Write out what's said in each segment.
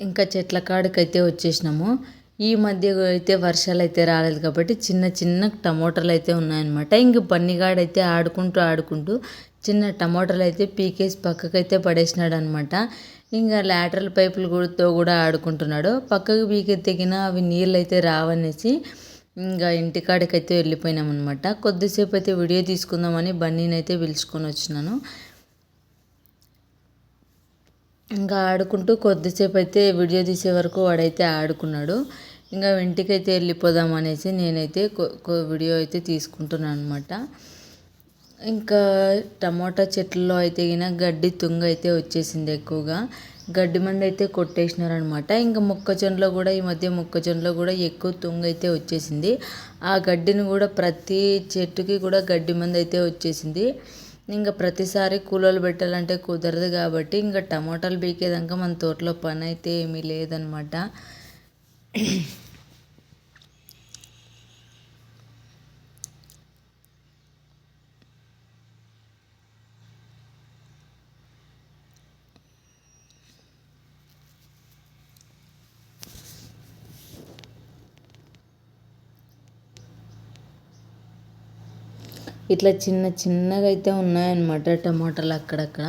ఇంకా చెట్ల కాడికైతే వచ్చేసినాము. ఈ మధ్య అయితే వర్షాలు అయితే రాలేదు కాబట్టి చిన్న చిన్న టమోటాలు అయితే ఉన్నాయన్నమాట. ఇంక బన్నిగాడైతే ఆడుకుంటూ ఆడుకుంటూ చిన్న టమోటాలు అయితే పీకేసి పక్కకైతే పడేసినాడు అనమాట ఇంకా లాటరల్ పైపులు కూడా కూడా ఆడుకుంటున్నాడు. పక్కకు పీకి తెగిన అవి నీళ్ళు అయితే రావనేసి ఇంకా ఇంటికాడికైతే వెళ్ళిపోయినాం అనమాట కొద్దిసేపు అయితే వీడియో తీసుకుందామని బన్నీని అయితే పిలుచుకొని వచ్చినాను. ఇంకా ఆడుకుంటూ కొద్దిసేపు అయితే వీడియో తీసే వరకు వాడైతే ఆడుకున్నాడు. ఇంకా ఇంటికైతే వెళ్ళిపోదాం అనేసి నేనైతే వీడియో అయితే తీసుకుంటున్నాను అనమాట ఇంకా టమోటా చెట్లలో అయితే గిన గడ్డి తుంగ అయితే వచ్చేసింది ఎక్కువగా. గడ్డి మంది అయితే కొట్టేసినారనమాట ఇంకా మొక్కజొన్నలో కూడా ఈ మధ్య మొక్కజొన్నలో కూడా ఎక్కువ తుంగ అయితే వచ్చేసింది. ఆ గడ్డిని కూడా ప్రతి చెట్టుకి కూడా గడ్డి మంది అయితే వచ్చేసింది. ఇంకా ప్రతిసారి కూలోళ్ళు పెట్టాలంటే కుదరదు కాబట్టి ఇంకా టమాటాలు బీకేదాకా మన తోటలో పని అయితే ఏమీ లేదనమాట. ఇట్లా చిన్న చిన్నగా అయితే ఉన్నాయన్నమాట టమాటాలు అక్కడక్కడ.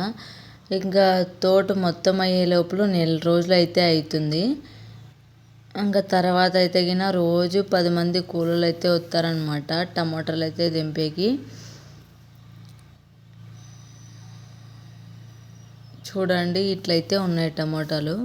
ఇంకా తోట మొత్తం అయ్యే లోపల నెల రోజులు అయితే అవుతుంది ఇంకా తర్వాత అయితే గిన రోజు పది మంది కూలీలు అయితే వస్తారనమాట టమాటాలు అయితే దింపేకి. చూడండి ఇట్లయితే ఉన్నాయి టమాటాలు.